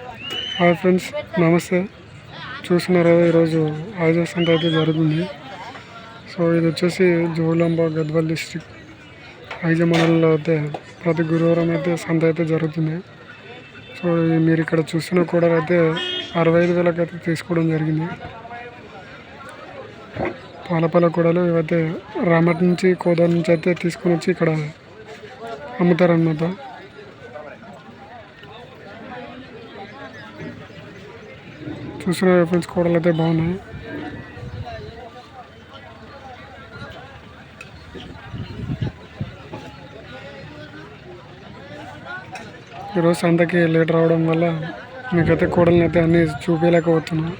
Hi friends నమస్తే. చూసినారా ఈరోజు ఆయుధ సంత అయితే జరుగుతుంది. సో ఇది వచ్చేసి జోగులాంబ గద్వాల్ డిస్ట్రిక్ట్. ఐజ మండలంలో అయితే ప్రతి గురువారం అయితే సంత అయితే జరుగుతుంది. సో మీరు ఇక్కడ చూసిన కూడా అయితే అరవై ఐదు వేలకు అయితే తీసుకోవడం జరిగింది. పాలపాల కూడలు ఇవైతే రామటి నుంచి కోదా నుంచి అయితే తీసుకొని వచ్చి ఇక్కడ అమ్ముతారనమాట చూస్తున్న ఫ్రెండ్స్ కూడలు అయితే బాగున్నాయి. ఈరోజు సంతకి లేట్ రావడం వల్ల మీకైతే కూడలను అయితే అన్నీ చూపించలేకపోతున్నాను